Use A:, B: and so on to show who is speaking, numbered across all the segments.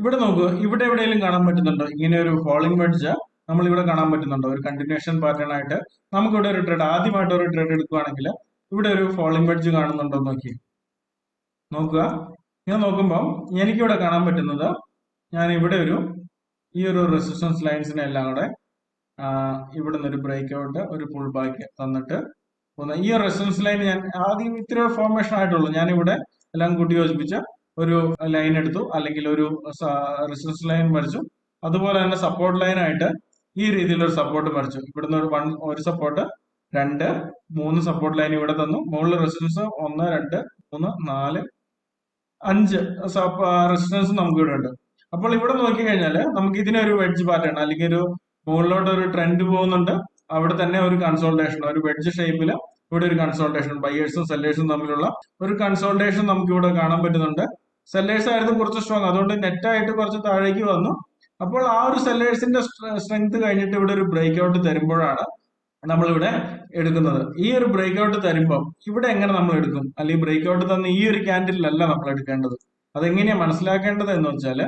A: ഇവിടെ നോക്കുക ഇവിടെ എവിടെയെങ്കിലും കാണാൻ പറ്റുന്നുണ്ടോ? ഇങ്ങനെ ഒരു ഫോളിംഗ് മേടിച്ച നമ്മൾ ഇവിടെ കാണാൻ പറ്റുന്നുണ്ടോ? ഒരു കണ്ടിന്യൂഷൻ പാറ്റേൺ ആയിട്ട് നമുക്ക് ഇവിടെ ഒരു ട്രേഡ് ആദ്യമായിട്ട് ഒരു ട്രേഡ് എടുക്കുകയാണെങ്കിൽ ഇവിടെ ഒരു ഫോളിംഗ് വെഡ്ജ് കാണുന്നുണ്ടോ നോക്കി നോക്കുക. ഞാൻ നോക്കുമ്പോൾ എനിക്കിവിടെ കാണാൻ പറ്റുന്നത് ഞാൻ ഇവിടെ ഒരു ഈ ഒരു റെസിസ്റ്റൻസ് ലൈൻസിനെ എല്ലാം കൂടെ ഇവിടെ നിന്ന് ഒരു ബ്രേക്ക് ഔട്ട് ഒരു പുൾ ബാക്ക് തന്നിട്ട് ഒന്ന് ഈ റെസിസ്റ്റൻസ് ലൈൻ ഞാൻ ആദ്യം ഇത്ര ഫോർമേഷൻ ആയിട്ടുള്ളൂ. ഞാൻ ഇവിടെ എല്ലാം കൂട്ടി യോജിപ്പിച്ച് ഒരു ലൈൻ എടുത്തു അല്ലെങ്കിൽ ഒരു റെസിസ്റ്റൻസ് ലൈൻ വരച്ചു അതുപോലെ തന്നെ സപ്പോർട്ട് ലൈൻ ആയിട്ട് ഈ രീതിയിൽ ഒരു സപ്പോർട്ട് വരച്ചു ഇവിടുന്ന് ഒരു വൺ ഒരു സപ്പോർട്ട് രണ്ട് മൂന്ന് സപ്പോർട്ട് ലൈൻ ഇവിടെ തന്നു. മുകളിൽ റെസിസ്റ്റൻസ് ഒന്ന് രണ്ട് മൂന്ന് നാല് അഞ്ച് റെസിസ്റ്റൻസ് നമുക്ക് ഇവിടെ ഉണ്ട്. അപ്പോൾ ഇവിടെ നോക്കി കഴിഞ്ഞാൽ നമുക്ക് ഇതിനൊരു വെഡ്ജ് പാറ്റേൺ അല്ലെങ്കിൽ ഒരു മുകളിലോട്ട് ഒരു ട്രെൻഡ് പോകുന്നുണ്ട്. അവിടെ തന്നെ ഒരു കൺസോൾട്ടേഷൻ ഒരു വെഡ്ജ് ഷേപ്പിൽ ഇവിടെ ഒരു കൺസോൾട്ടേഷൻ ബയേഴ്സും സെല്ലേഴ്സും തമ്മിലുള്ള ഒരു കൺസോൾട്ടേഷൻ നമുക്ക് ഇവിടെ കാണാൻ പറ്റുന്നുണ്ട്. സെല്ലേഴ്സ് ആയിരുന്നു കുറച്ച് സ്ട്രോങ് അതുകൊണ്ട് നെറ്റ് ആയിട്ട് കുറച്ച് താഴേക്ക് വന്നു. അപ്പോൾ ആ ഒരു സെല്ലേഴ്സിന്റെ സ്ട്രെങ്ത് കഴിഞ്ഞിട്ട് ഇവിടെ ഒരു ബ്രേക്ക് ഔട്ട് തരുമ്പോഴാണ് നമ്മളിവിടെ എടുക്കുന്നത്. ഈ ഒരു ബ്രേക്ക് ഔട്ട് തരുമ്പോൾ ഇവിടെ എങ്ങനെ നമ്മൾ എടുക്കും? അല്ലെങ്കിൽ ബ്രേക്ക് ഔട്ട് തന്ന ഈ ഒരു ക്യാൻഡിലല്ല നമ്മൾ എടുക്കേണ്ടത്. അതെങ്ങനെയാ മനസ്സിലാക്കേണ്ടത് എന്ന് വെച്ചാൽ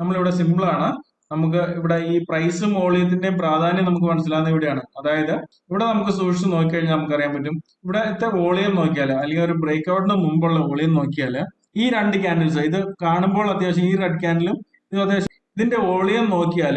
A: നമ്മളിവിടെ സിമ്പിൾ ആണ്. നമുക്ക് ഇവിടെ ഈ പ്രൈസും വോളിയത്തിന്റെയും പ്രാധാന്യം നമുക്ക് മനസ്സിലാകുന്ന ഇവിടെയാണ്. അതായത് ഇവിടെ നമുക്ക് സൂക്ഷിച്ച് നോക്കിക്കഴിഞ്ഞാൽ നമുക്കറിയാൻ പറ്റും. ഇവിടെ എത്ര വോളിയം നോക്കിയാൽ അല്ലെങ്കിൽ ഒരു ബ്രേക്ക് ഔട്ടിന് മുമ്പുള്ള വോളിയം നോക്കിയാൽ ഈ രണ്ട് ക്യാൻഡിൽസ് ഇത് കാണുമ്പോൾ അത്യാവശ്യം ഈ റെഡ് ക്യാൻഡിലും ഇത് അത്യാവശ്യം ഇതിന്റെ വോളിയം നോക്കിയാൽ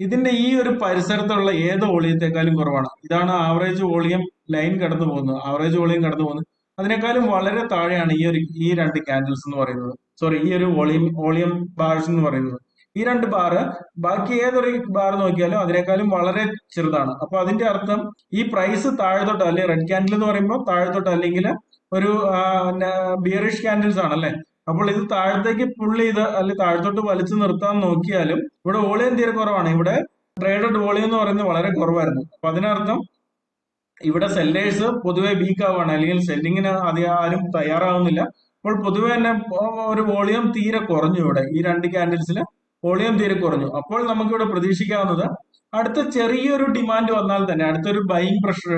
A: ഇതിന്റെ ഈ ഒരു പരിസരത്തുള്ള ഏത് വോളിയത്തെക്കാളും കുറവാണ്. ഇതാണ് ആവറേജ് വോളിയം ലൈൻ കടന്നു പോകുന്നത്. ആവറേജ് വോളിയം കടന്നു പോകുന്നത്. അതിനേക്കാളും വളരെ താഴെയാണ് ഈ ഒരു ഈ രണ്ട് ക്യാൻഡിൽസ് എന്ന് പറയുന്നത്. സോറി ഈ ഒരു വോളിയം വോളിയം ബാർസ് എന്ന് പറയുന്നത്. ഈ രണ്ട് ബാറ് ബാക്കി ഏതൊരു ബാർ നോക്കിയാലും അതിനേക്കാളും വളരെ ചെറുതാണ്. അപ്പൊ അതിന്റെ അർത്ഥം ഈ പ്രൈസ് താഴെത്തോട്ട് അല്ലെങ്കിൽ റെഡ് ക്യാൻഡിൽ എന്ന് പറയുമ്പോൾ താഴെത്തോട്ട് അല്ലെങ്കിൽ ഒരു ബിയറിഷ് കാൻഡിൽസ് ആണ് അല്ലെ അപ്പോൾ ഇത് താഴത്തേക്ക് പുള്ള് ചെയ്ത് അല്ലെങ്കിൽ താഴത്തോട്ട് വലിച്ചു നിർത്താൻ നോക്കിയാലും ഇവിടെ വോളിയം തീരെ കുറവാണ്. ഇവിടെ ട്രേഡഡ് വോളിയം എന്ന് പറയുന്നത് വളരെ കുറവായിരുന്നു. അപ്പൊ അതിനർത്ഥം ഇവിടെ സെല്ലേഴ്സ് പൊതുവെ ആവുകയാണ്. അല്ലെങ്കിൽ സെല്ലിങ്ങിന് അധികം ആരും തയ്യാറാവുന്നില്ല. അപ്പോൾ പൊതുവെ തന്നെ ഒരു വോളിയം തീരെ കുറഞ്ഞു ഇവിടെ. ഈ രണ്ട് കാൻഡിൽസിൽ വോളിയം തീരെ കുറഞ്ഞു. അപ്പോൾ നമുക്കിവിടെ പ്രതീക്ഷിക്കാവുന്നത് അടുത്ത ചെറിയൊരു ഡിമാൻഡ് വന്നാൽ തന്നെ അടുത്തൊരു ബൈങ് പ്രഷർ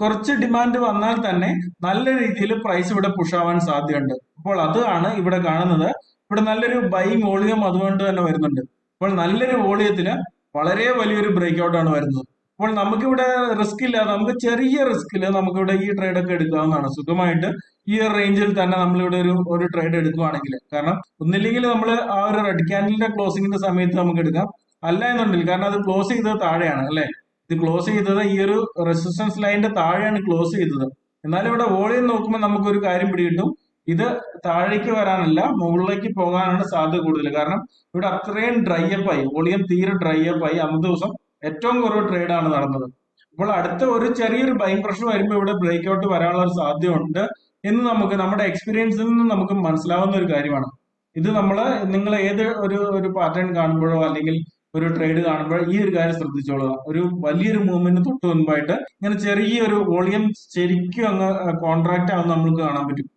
A: കുറച്ച് ഡിമാൻഡ് വന്നാൽ തന്നെ നല്ല രീതിയിൽ പ്രൈസ് ഇവിടെ പുഷ് ആവാൻ സാധ്യതയുണ്ട്. അപ്പോൾ അതാണ് ഇവിടെ കാണുന്നത്. ഇവിടെ നല്ലൊരു ബൈങ് വോളിയം അതുകൊണ്ട് തന്നെ വരുന്നുണ്ട്. അപ്പോൾ നല്ലൊരു വോളിയത്തിന് വളരെ വലിയൊരു ബ്രേക്ക് ഔട്ട് ആണ് വരുന്നത്. അപ്പോൾ നമുക്കിവിടെ റിസ്ക് ഇല്ല. നമുക്ക് ചെറിയ റിസ്കിൽ നമുക്കിവിടെ ഈ ട്രേഡ് ഒക്കെ എടുക്കാവുന്നതാണ്. സുഖമായിട്ട് ഈ ഒരു റേഞ്ചിൽ തന്നെ നമ്മളിവിടെ ഒരു ഒരു ട്രേഡ് എടുക്കുവാണെങ്കിൽ. കാരണം ഒന്നില്ലെങ്കിൽ നമ്മൾ ആ ഒരു റെഡ് ക്യാൻഡലിന്റെ ക്ലോസിംഗിന്റെ സമയത്ത് നമുക്ക് എടുക്കാം. അല്ല എന്നുണ്ടെങ്കിൽ കാരണം അത് ക്ലോസ് ചെയ്തത് താഴെയാണ് അല്ലെ? ഇത് ക്ലോസ് ചെയ്തത് ഈ ഒരു റെസിസ്റ്റൻസ് ലൈനിന്റെ താഴെയാണ് ക്ലോസ് ചെയ്തത്. എന്നാൽ ഇവിടെ വോളിയം നോക്കുമ്പോൾ നമുക്ക് ഒരു കാര്യം പിടികിട്ടും. ഇത് താഴേക്ക് വരാനല്ല മുകളിലേക്ക് പോകാനാണ് സാധ്യത കൂടുതൽ. കാരണം ഇവിടെ അത്രയും ഡ്രൈ അപ്പ് ആയി വോളിയം തീരെ ഡ്രൈ അപ്പ് ആയി അന്ന് ദിവസം ഏറ്റവും കുറവ് ട്രേഡാണ് നടന്നത്. അപ്പോൾ അടുത്ത ഒരു ചെറിയൊരു ബൈങ് പ്രഷർ വരുമ്പോൾ ഇവിടെ ബ്രേക്ക് ഔട്ട് വരാനുള്ള ഒരു സാധ്യതയുണ്ട് എന്ന് നമുക്ക് നമ്മുടെ എക്സ്പീരിയൻസിൽ നിന്ന് നമുക്ക് മനസ്സിലാവുന്ന ഒരു കാര്യമാണ്. ഇത് നമ്മൾ നിങ്ങൾ ഏത് ഒരു ഒരു പാറ്റേൺ കാണുമ്പോഴോ അല്ലെങ്കിൽ ഒരു ട്രേഡ് കാണുമ്പോൾ ഈ ഒരു കാര്യം ശ്രദ്ധിച്ചോളുക. ഒരു വലിയൊരു മൂവ്മെന്റ് തൊട്ട് മുൻപായിട്ട് ഇങ്ങനെ ചെറിയൊരു വോളിയം ശരിക്കും അങ്ങ് കോൺട്രാക്റ്റ് ആവുന്ന നമ്മൾക്ക് കാണാൻ പറ്റും.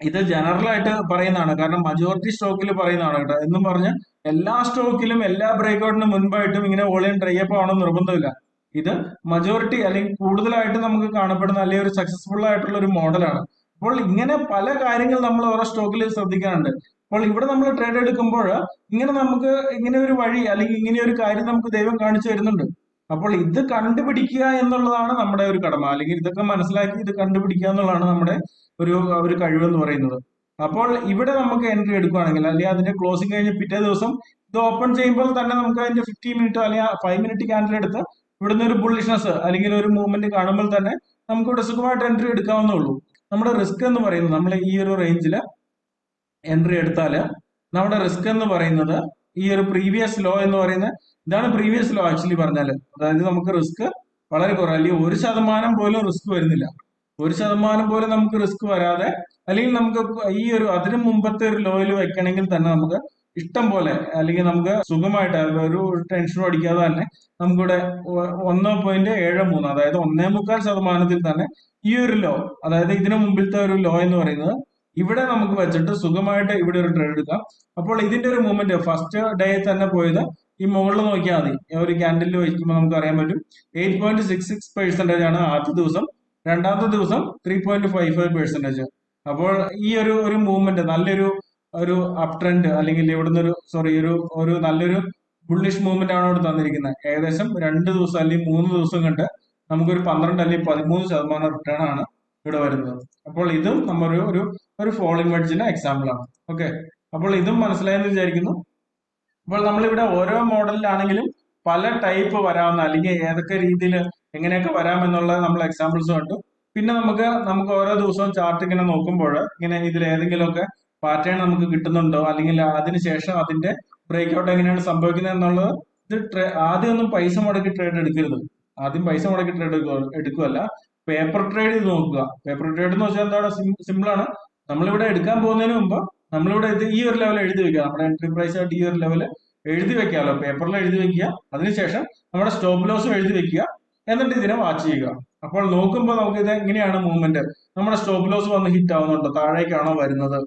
A: ഇത് ജനറൽ ആയിട്ട് പറയുന്നതാണ്. കാരണം മജോറിറ്റി സ്റ്റോക്കിൽ പറയുന്നതാണ് കേട്ടോ. എന്നും പറഞ്ഞ് എല്ലാ സ്റ്റോക്കിലും എല്ലാ ബ്രേക്ക്ഔട്ടിന് മുൻപായിട്ടും ഇങ്ങനെ വോളിയം ഡ്രൈ അപ്പ് ആവണം നിർബന്ധമില്ല. ഇത് മജോറിറ്റി അല്ലെങ്കിൽ കൂടുതലായിട്ട് നമുക്ക് കാണപ്പെടുന്ന അല്ലെങ്കിൽ ഒരു സക്സസ്ഫുൾ ആയിട്ടുള്ള ഒരു മോഡലാണ് അപ്പോൾ ഇങ്ങനെ പല കാര്യങ്ങൾ നമ്മൾ ഓരോ സ്റ്റോക്കിൽ ശ്രദ്ധിക്കാറുണ്ട്. അപ്പോൾ ഇവിടെ നമ്മൾ ട്രേഡ് എടുക്കുമ്പോൾ ഇങ്ങനെ നമുക്ക് ഇങ്ങനെ ഒരു വഴി അല്ലെങ്കിൽ ഇങ്ങനെ ഒരു കാര്യം നമുക്ക് ദൈവം കാണിച്ചു തരുന്നുണ്ട്. അപ്പോൾ ഇത് കണ്ടുപിടിക്കുക എന്നുള്ളതാണ് നമ്മുടെ ഒരു കടമ. അല്ലെങ്കിൽ ഇതൊക്കെ മനസ്സിലാക്കി ഇത് കണ്ടുപിടിക്കുക എന്നുള്ളതാണ് നമ്മുടെ ഒരു ഒരു കഴിവെന്ന് പറയുന്നത്. അപ്പോൾ ഇവിടെ നമുക്ക് എൻട്രി എടുക്കുകയാണെങ്കിൽ അല്ലെങ്കിൽ അതിന്റെ ക്ലോസിംഗ് കഴിഞ്ഞ് പിറ്റേ ദിവസം ഇത് ഓപ്പൺ ചെയ്യുമ്പോൾ തന്നെ നമുക്ക് അതിന്റെ ഫിഫ്റ്റി മിനിറ്റ് അല്ലെങ്കിൽ ഫൈവ് മിനിറ്റ് ക്യാൻഡിൽ എടുത്ത് ഇവിടുന്ന് ഒരു ബുള്ളിഷ്നസ് അല്ലെങ്കിൽ ഒരു മൂവ്മെന്റ് കാണുമ്പോൾ തന്നെ നമുക്ക് ഇവിടെ സുഖമായിട്ട് എൻട്രി എടുക്കാവുന്നേ ഉള്ളൂ. നമ്മുടെ റിസ്ക് എന്ന് പറയുന്നത് നമ്മൾ ഈ ഒരു റേഞ്ചിൽ എൻട്രി എടുത്താൽ നമ്മുടെ റിസ്ക് എന്ന് പറയുന്നത് ഈ ഒരു പ്രീവിയസ് ലോ എന്ന് പറയുന്ന ഇതാണ് പ്രീവിയസ് ലോ ആക്ച്വലി പറഞ്ഞാൽ അതായത് നമുക്ക് റിസ്ക് വളരെ കുറവ് അല്ലെങ്കിൽ ഒരു ശതമാനം പോലും റിസ്ക് വരുന്നില്ല. ഒരു ശതമാനം പോലും നമുക്ക് റിസ്ക് വരാതെ അല്ലെങ്കിൽ നമുക്ക് ഈ ഒരു അതിനു മുമ്പത്തെ ഒരു ലോയിൽ വെക്കണമെങ്കിൽ തന്നെ നമുക്ക് ഇഷ്ടം പോലെ അല്ലെങ്കിൽ നമുക്ക് സുഖമായിട്ട് ഒരു ടെൻഷനും അടിക്കാതെ തന്നെ നമുക്കിവിടെ ഒന്ന് പോയിന്റ് ഏഴ് മൂന്ന് അതായത് ഒന്നേ മുക്കാൽ ശതമാനത്തിൽ തന്നെ ഈ ഒരു ലോ അതായത് ഇതിനു മുമ്പിലത്തെ ഒരു ലോ എന്ന് പറയുന്നത് ഇവിടെ നമുക്ക് വെച്ചിട്ട് സുഖമായിട്ട് ഇവിടെ ഒരു ട്രേഡ് എടുക്കാം. അപ്പോൾ ഇതിന്റെ ഒരു മൂവ്മെന്റ് ഫസ്റ്റ് ഡേ തന്നെ പോയത് ഈ മുകളിൽ നോക്കിയാൽ മതി. ഒരു ക്യാൻഡിൽ വയ്ക്കുമ്പോൾ നമുക്ക് അറിയാൻ പറ്റും. Eight point six six percentage ആണ് ആദ്യ ദിവസം. രണ്ടാമത്തെ ദിവസം three point five five percentage അപ്പോൾ ഈ ഒരു ഒരു മൂവ്മെന്റ് നല്ലൊരു ഒരു അപ് ട്രെൻഡ് അല്ലെങ്കിൽ ഇവിടുന്ന് ഒരു സോറി ഒരു ഒരു നല്ലൊരു ബുള്ളിഷ് മൂവ്മെന്റ് ആണ് ഇവിടെ തന്നിരിക്കുന്നത്. ഏകദേശം രണ്ട് ദിവസം അല്ലെങ്കിൽ മൂന്ന് ദിവസം കണ്ട് നമുക്കൊരു പന്ത്രണ്ട് അല്ലെങ്കിൽ പതിമൂന്ന് ശതമാനം റിട്ടേൺ ആണ്. ഇവിടെ വരുന്നത്. അപ്പോൾ ഇതും നമ്മൊരു ഒരു ഒരു ഫോളിംഗ് വെഡ്ജിന്റെ എക്സാമ്പിൾ ആണ്. ഓക്കെ അപ്പോൾ ഇതും മനസ്സിലായെന്ന് വിചാരിക്കുന്നു. അപ്പോൾ നമ്മളിവിടെ ഓരോ മോഡലിലാണെങ്കിലും പല ടൈപ്പ് വരാവുന്ന അല്ലെങ്കിൽ ഏതൊക്കെ രീതിയിൽ എങ്ങനെയൊക്കെ വരാമെന്നുള്ളത് നമ്മൾ എക്സാമ്പിൾസ് കണ്ടു. പിന്നെ നമുക്ക് നമുക്ക് ഓരോ ദിവസവും ചാർട്ട് ഇങ്ങനെ നോക്കുമ്പോൾ ഇങ്ങനെ ഇതിൽ ഏതെങ്കിലുമൊക്കെ പാറ്റേൺ നമുക്ക് കിട്ടുന്നുണ്ടോ? അല്ലെങ്കിൽ അതിനുശേഷം അതിന്റെ ബ്രേക്ക് ഔട്ട് എങ്ങനെയാണ് സംഭവിക്കുന്നത് എന്നുള്ളത് ഇത് ആദ്യമൊന്നും പൈസ മുടക്കി ട്രേഡ് എടുക്കരുത്. ആദ്യം പൈസ മുടക്കി ട്രേഡ് എടുക്കുക എടുക്കുകയല്ല. പേപ്പർ ട്രേഡ് നോക്കുക. പേപ്പർ ട്രേഡ് എന്ന് വെച്ചാൽ എന്താണ്? സിമ്പിൾ ആണ്. നമ്മളിവിടെ എടുക്കാൻ പോകുന്നതിന് മുമ്പ് നമ്മളിവിടെ ഈ ഒരു ലെവൽ എഴുതി വെക്കുക. നമ്മുടെ എൻട്രി പ്രൈസ് ആയിട്ട് ഈ ഒരു ലെവൽ എഴുതി വെക്കാമല്ലോ. പേപ്പറിൽ എഴുതി വെക്കുക. അതിനുശേഷം നമ്മുടെ സ്റ്റോപ്പ് ലോസും എഴുതി വെക്കുക. എന്നിട്ട് ഇതിനെ വാച്ച് ചെയ്യുക. അപ്പോൾ നോക്കുമ്പോൾ നമുക്ക് ഇത് എങ്ങനെയാണ് മൂവ്മെന്റ് നമ്മുടെ സ്റ്റോപ്പ് ലോസ് വന്ന് ഹിറ്റ് ആവുന്നുണ്ടോ? താഴേക്കാണോ വരുന്നത്?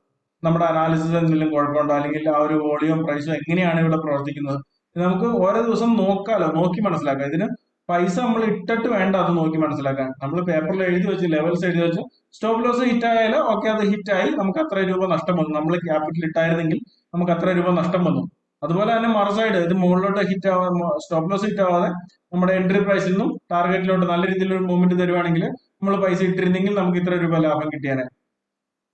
A: നമ്മുടെ അനാലിസിസ് എന്തെങ്കിലും കുഴപ്പമുണ്ടോ? അല്ലെങ്കിൽ ആ ഒരു വോളിയം പ്രൈസും എങ്ങനെയാണ് ഇവിടെ പ്രവർത്തിക്കുന്നത്? നമുക്ക് ഓരോ ദിവസം നോക്കാലോ നോക്കി മനസ്സിലാക്കാം. ഇതിന് പൈസ നമ്മൾ ഇട്ടിട്ട് വേണ്ട അത് നോക്കി മനസ്സിലാക്കാൻ. നമ്മൾ പേപ്പറിൽ എഴുതി വെച്ച് ലെവൽസ് എഴുതി വെച്ച് സ്റ്റോപ്പ് ലോസ് ഹിറ്റ് ആയാലും ഓക്കെ അത് ഹിറ്റ് ആയി നമുക്ക് അത്ര രൂപ നഷ്ടം വന്നു. നമ്മൾ ക്യാപിറ്റൽ ഇട്ടായിരുന്നെങ്കിൽ നമുക്ക് അത്ര രൂപ നഷ്ടം വന്നു. അതുപോലെ തന്നെ മറുസൈഡ് ഇത് മുകളിലോട്ട് ഹിറ്റ് ആവാ സ്റ്റോപ്പ് ലോസ് ഹിറ്റ് ആവാതെ നമ്മുടെ എൻട്രി പ്രൈസിൽ നിന്നും ടാർഗറ്റിലോട്ട് നല്ല രീതിയിൽ ഒരു മൂവ്മെന്റ് തരുവാണെങ്കിൽ നമ്മൾ പൈസ ഇട്ടിരുന്നെങ്കിൽ നമുക്ക് ഇത്ര രൂപ ലാഭം കിട്ടിയാനെ.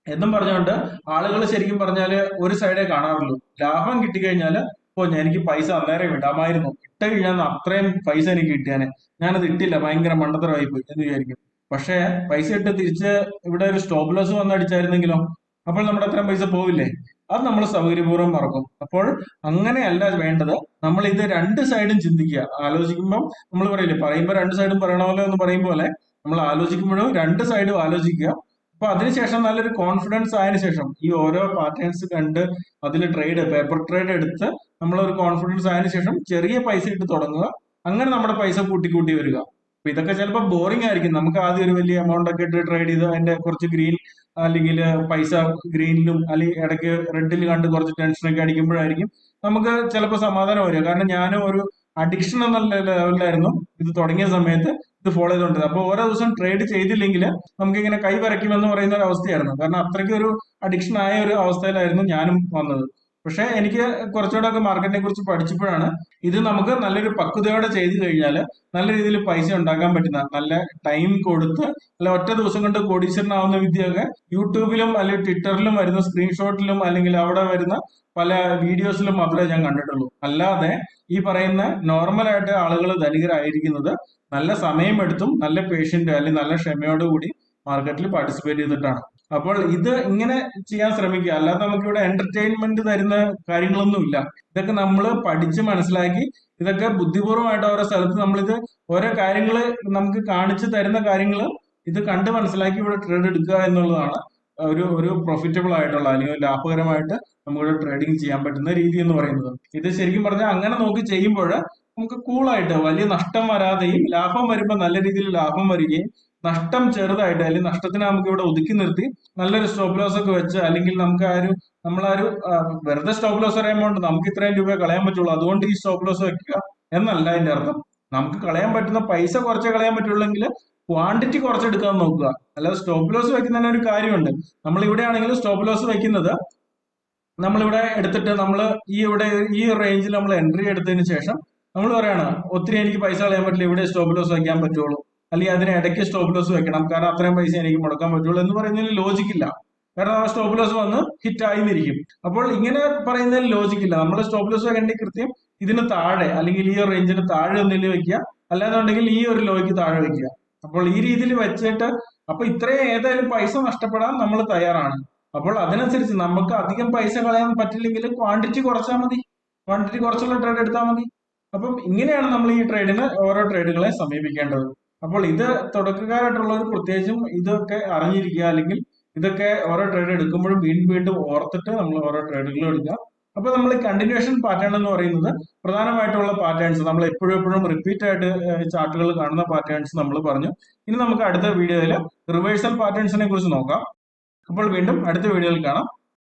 A: എന്നും പറഞ്ഞുകൊണ്ട് ആളുകൾ ശരിക്കും പറഞ്ഞാൽ ഒരു സൈഡേ കാണാറുള്ളൂ. ലാഭം കിട്ടിക്കഴിഞ്ഞാൽ ഞാൻ എനിക്ക് പൈസ അന്നേരം വിടാമായിരുന്നു ഇട്ട് കഴിഞ്ഞാൽ അത്രയും പൈസ എനിക്ക് കിട്ടിയാനെ. ഞാനത് ഇട്ടില്ല. ഭയങ്കര മണ്ടത്തരമായി പോയി എന്ന് വിചാരിക്കും പക്ഷേ പൈസ ഇട്ട് തിരിച്ച് ഇവിടെ ഒരു സ്റ്റോപ്പ് ലോസ് വന്നടിച്ചായിരുന്നെങ്കിലോ അപ്പോൾ നമ്മുടെ അത്രയും പൈസ പോവില്ലേ? അത് നമ്മൾ സൗകര്യപൂർവം മറക്കും. അപ്പോൾ അങ്ങനെയല്ല വേണ്ടത്. നമ്മൾ ഇത് രണ്ട് സൈഡും ചിന്തിക്കുക. ആലോചിക്കുമ്പോൾ നമ്മൾ പറയില്ലേ പറയുമ്പോൾ രണ്ട് സൈഡും പറയണമല്ലോ എന്ന് പറയും പോലെ നമ്മൾ ആലോചിക്കുമ്പോഴും രണ്ട് സൈഡും ആലോചിക്കുക. അപ്പൊ അതിനുശേഷം നല്ലൊരു കോൺഫിഡൻസ് ആയതിനു ശേഷം ഈ ഓരോ പാറ്റേൺസ് കണ്ട് അതിൽ ട്രേഡ് പേപ്പർ ട്രേഡ് എടുത്ത് നമ്മൾ ഒരു കോൺഫിഡൻസ് ആയതിനു ശേഷം ചെറിയ പൈസ ഇട്ട് തുടങ്ങുക. അങ്ങനെ നമ്മുടെ പൈസ കൂട്ടി കൂട്ടി വരിക. അപ്പൊ ഇതൊക്കെ ചിലപ്പോൾ ബോറിംഗ് ആയിരിക്കും. നമുക്ക് ആദ്യം ഒരു വലിയ എമൗണ്ട് ഒക്കെ ഇട്ട് ട്രേഡ് ചെയ്ത് അതിന്റെ കുറച്ച് ഗ്രീൻ അല്ലെങ്കിൽ പൈസ ഗ്രീനിലും അല്ലെങ്കിൽ ഇടയ്ക്ക് റെഡിൽ കണ്ട് കുറച്ച് ടെൻഷനൊക്കെ അടിക്കുമ്പോഴായിരിക്കും നമുക്ക് ചിലപ്പോൾ സമാധാനം വരിക. കാരണം ഞാനും ഒരു അഡിക്ഷൻ എന്നുള്ള ലെവലിലായിരുന്നു ഇത് തുടങ്ങിയ സമയത്ത് ഇത് ഫോളോ ചെയ്തുകൊണ്ടിരുന്നത്. അപ്പൊ ഓരോ ദിവസം ട്രേഡ് ചെയ്തില്ലെങ്കിൽ നമുക്ക് ഇങ്ങനെ കൈ വരയ്ക്കുമെന്ന് പറയുന്ന ഒരു അവസ്ഥയായിരുന്നു. കാരണം അത്രയ്ക്ക് ഒരു അഡിക്ഷൻ ആയ ഒരു അവസ്ഥയിലായിരുന്നു ഞാനും വന്നത്. പക്ഷെ എനിക്ക് കുറച്ചുകൂടെ ഒക്കെ മാർക്കറ്റിനെ കുറിച്ച് പഠിച്ചപ്പോഴാണ് ഇത് നമുക്ക് നല്ലൊരു പക്വതയോടെ ചെയ്തു കഴിഞ്ഞാൽ നല്ല രീതിയിൽ പൈസ ഉണ്ടാക്കാൻ പറ്റുന്ന നല്ല ടൈം കൊടുത്ത് അല്ല ഒറ്റ ദിവസം കൊണ്ട് കോടീശ്വരനാവുന്ന വിദ്യയൊക്കെ യൂട്യൂബിലും അല്ലെങ്കിൽ ട്വിറ്ററിലും വരുന്ന സ്ക്രീൻഷോട്ടിലും അല്ലെങ്കിൽ അവിടെ വരുന്ന പല വീഡിയോസിലും മാത്രമേ ഞാൻ കണ്ടിട്ടുള്ളൂ. അല്ലാതെ ഈ പറയുന്ന നോർമലായിട്ട് ആളുകൾ ധനികരായിരിക്കുന്നത് നല്ല സമയമെടുത്തും നല്ല പേഷ്യന്റ് അല്ലെങ്കിൽ നല്ല ക്ഷമയോടുകൂടി മാർക്കറ്റിൽ പാർട്ടിസിപ്പേറ്റ് ചെയ്തിട്ടാണ്. അപ്പോൾ ഇത് ഇങ്ങനെ ചെയ്യാൻ ശ്രമിക്കുക. അല്ലാതെ നമുക്ക് ഇവിടെ എന്റർടൈൻമെന്റ് തരുന്ന കാര്യങ്ങളൊന്നുമില്ല. ഇതൊക്കെ നമ്മൾ പഠിച്ച് മനസ്സിലാക്കി ഇതൊക്കെ ബുദ്ധിപൂർവമായിട്ട് ഓരോ സ്ഥലത്ത് നമ്മളിത് ഓരോ കാര്യങ്ങൾ നമുക്ക് കാണിച്ചു തരുന്ന കാര്യങ്ങൾ ഇത് കണ്ട് മനസ്സിലാക്കി ഇവിടെ ട്രേഡ് എടുക്കുക എന്നുള്ളതാണ് ഒരു ഒരു പ്രോഫിറ്റബിൾ ആയിട്ടുള്ള അല്ലെങ്കിൽ ലാഭകരമായിട്ട് നമുക്ക് ട്രേഡിംഗ് ചെയ്യാൻ പറ്റുന്ന രീതി എന്ന് പറയുന്നത്. ഇത് ശരിക്കും പറഞ്ഞാൽ അങ്ങനെ നോക്കി ചെയ്യുമ്പോൾ നമുക്ക് കൂളായിട്ട് വലിയ നഷ്ടം വരാതെയും ലാഭം വരുമ്പോൾ നല്ല രീതിയിൽ ലാഭം വരികയും നഷ്ടം ചെറുതായിട്ട് അല്ലെങ്കിൽ നഷ്ടത്തിനെ നമുക്ക് ഇവിടെ ഒതുക്കി നിർത്തി നല്ലൊരു സ്റ്റോപ്പ് ലോസ് ഒക്കെ വെച്ച് അല്ലെങ്കിൽ നമുക്ക് ആ ഒരു നമ്മളൊരു വെറുതെ സ്റ്റോപ്പ് ലോസ് അറിയുമ്പോൾ നമുക്ക് ഇത്രയും രൂപ കളയാൻ പറ്റുള്ളൂ. അതുകൊണ്ട് ഈ സ്റ്റോപ്പ് ലോസ് വെക്കുക എന്നല്ല അതിന്റെ അർത്ഥം. നമുക്ക് കളയാൻ പറ്റുന്ന പൈസ കുറച്ച് കളയാൻ പറ്റുള്ളെങ്കിൽ ക്വാണ്ടിറ്റി കുറച്ചെടുക്കാൻ നോക്കുക. അല്ലാതെ സ്റ്റോപ്പ് ലോസ് വെക്കുന്നതിന് ഒരു കാര്യമുണ്ട്. നമ്മൾ ഇവിടെ ആണെങ്കിലും സ്റ്റോപ്പ് ലോസ് വെക്കുന്നത് നമ്മളിവിടെ എടുത്തിട്ട് നമ്മൾ ഈ ഇവിടെ ഈ റേഞ്ചിൽ നമ്മൾ എൻട്രി എടുത്തതിന് ശേഷം നമ്മൾ പറയാണ് ഒത്തിരി എനിക്ക് പൈസ കളയാൻ പറ്റില്ല. ഇവിടെ സ്റ്റോപ്പ് ലോസ് വയ്ക്കാൻ പറ്റുള്ളൂ. അല്ലെങ്കിൽ അതിന് ഇടയ്ക്ക് സ്റ്റോപ്പ് ലോസ് വെക്കണം. കാരണം അത്രയും പൈസ എനിക്ക് മുടക്കാൻ പറ്റുള്ളൂ എന്ന് പറയുന്നതിൽ ലോജിക്കില്ല കാരണം ആ സ്റ്റോപ്പ് ലോസ് വന്ന് ഹിറ്റ് ആയിന്നിരിക്കും. അപ്പോൾ ഇങ്ങനെ പറയുന്നതിൽ ലോജിക്കില്ല നമ്മൾ സ്റ്റോപ്പ് ലോസ് വെക്കേണ്ടി കൃത്യം ഇതിന് താഴെ അല്ലെങ്കിൽ ഈ റേഞ്ചിന് താഴെ ഒന്നിൽ വെക്കുക. അല്ലാന്നുണ്ടെങ്കിൽ ഈ ഒരു ലോയ്ക്ക് താഴെ വെക്കുക. അപ്പോൾ ഈ രീതിയിൽ വെച്ചിട്ട് അപ്പൊ ഇത്രയും ഏതായാലും പൈസ നഷ്ടപ്പെടാൻ നമ്മൾ തയ്യാറാണ്. അപ്പോൾ അതിനനുസരിച്ച് നമുക്ക് അധികം പൈസ കളയാൻ പറ്റില്ലെങ്കിൽ ക്വാണ്ടിറ്റി കുറച്ചാൽ മതി. ക്വാണ്ടിറ്റി കുറച്ചുള്ള ട്രേഡ് എടുത്താൽ മതി. അപ്പം ഇങ്ങനെയാണ് നമ്മൾ ഈ ട്രേഡിന് ഓരോ ട്രേഡുകളെ സമീപിക്കേണ്ടത്. അപ്പോൾ ഇത് തുടക്കക്കാരായിട്ടുള്ളവർ പ്രത്യേകിച്ചും ഇതൊക്കെ അറിഞ്ഞിരിക്കുക അല്ലെങ്കിൽ ഇതൊക്കെ ഓരോ ട്രേഡ് എടുക്കുമ്പോഴും വീണ്ടും വീണ്ടും ഓർത്തിട്ട് നമ്മൾ ഓരോ ട്രേഡുകൾ എടുക്കുക. അപ്പൊ നമ്മൾ കണ്ടിന്യൂഷൻ പാറ്റേൺ എന്ന് പറയുന്നത് പ്രധാനമായിട്ടുള്ള പാറ്റേൺസ് നമ്മൾ എപ്പോഴും എപ്പോഴും റിപ്പീറ്റ് ആയിട്ട് ചാർട്ടുകൾ കാണുന്ന പാറ്റേൺസ് നമ്മൾ പറഞ്ഞു. ഇനി നമുക്ക് അടുത്ത വീഡിയോയിൽ റിവേഴ്സൽ പാറ്റേൺസിനെ കുറിച്ച് നോക്കാം. അപ്പോൾ വീണ്ടും അടുത്ത വീഡിയോയിൽ കാണാം.